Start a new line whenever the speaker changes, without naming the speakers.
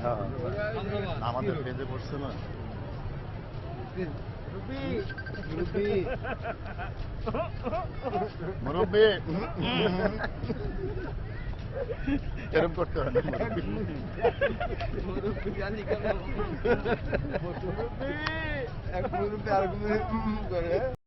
হ্যাঁ।
আমাদের পেজে পড়ছে না
মুরব্বী
করতে
হবে